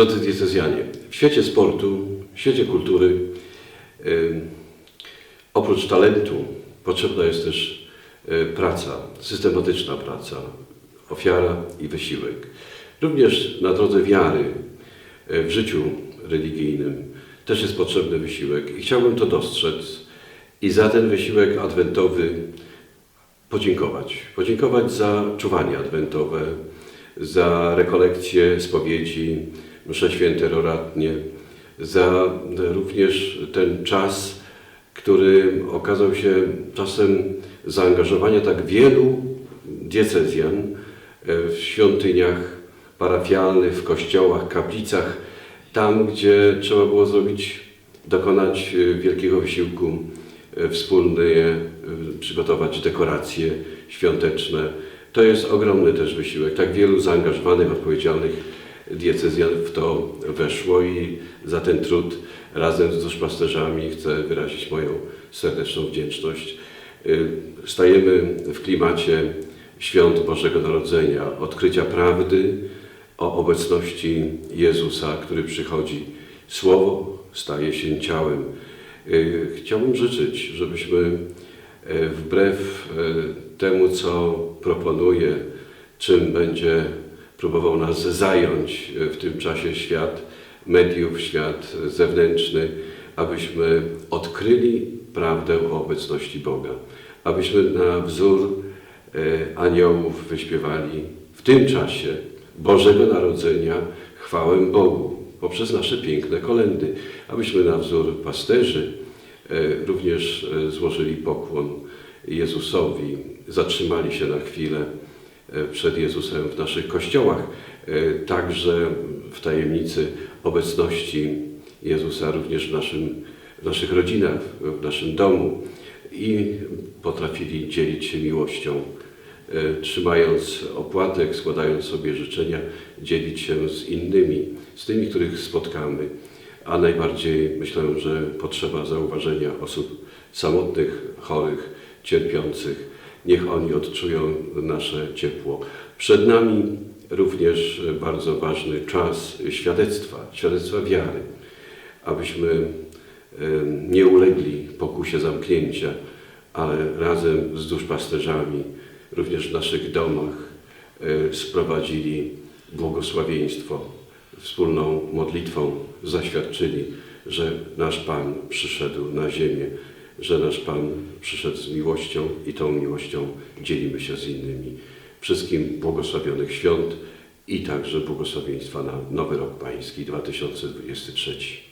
Drodzy diecezjanie, w świecie sportu, w świecie kultury, oprócz talentu potrzebna jest też y, praca, systematyczna praca, ofiara i wysiłek. Również na drodze wiary, y, w życiu religijnym też jest potrzebny wysiłek i chciałbym to dostrzec i za ten wysiłek adwentowy podziękować. Podziękować za czuwanie adwentowe, za rekolekcje spowiedzi, msze święte roratnie, za również ten czas, który okazał się czasem zaangażowania tak wielu diecezjan e, w świątyniach parafialnych, w kościołach, kaplicach, tam gdzie trzeba było zrobić, dokonać e, wielkiego wysiłku e, wspólny, e, przygotować dekoracje świąteczne. To jest ogromny też wysiłek. Tak wielu zaangażowanych, odpowiedzialnych diecezjan w to weszło i za ten trud razem z duszpasterzami chcę wyrazić moją serdeczną wdzięczność. Y, Stajemy w klimacie świąt Bożego Narodzenia, odkrycia prawdy o obecności Jezusa, który przychodzi. Słowo staje się ciałem. Y, Chciałbym życzyć, żebyśmy e, wbrew temu, co proponuje, czym będzie próbował nas zająć e, w tym czasie świat mediów, świat zewnętrzny, abyśmy odkryli prawdę o obecności Boga, abyśmy na wzór e, aniołów wyśpiewali w tym czasie Bożego Narodzenia chwałę Bogu poprzez nasze piękne kolendy, abyśmy na wzór pasterzy e, również złożyli pokłon Jezusowi, zatrzymali się na chwilę e, przed Jezusem w naszych kościołach, e, także w tajemnicy obecności Jezusa również w, naszym, w naszych rodzinach, w naszym domu i potrafili dzielić się miłością, e, trzymając opłatek, składając sobie życzenia, dzielić się z innymi, z tymi, których spotkamy. A najbardziej myślę, że potrzeba zauważenia osób samotnych, chorych, cierpiących. Niech oni odczują nasze ciepło. Przed nami również bardzo ważny czas świadectwa, świadectwa wiary, abyśmy nie ulegli pokusie zamknięcia, ale razem z duszpasterzami, również w naszych domach sprowadzili błogosławieństwo, wspólną modlitwą zaświadczyli, że nasz Pan przyszedł na ziemię, że nasz Pan przyszedł z miłością i tą miłością dzielimy się z innymi. Wszystkim błogosławionych świąt i także błogosławieństwa na Nowy Rok Pański 2023.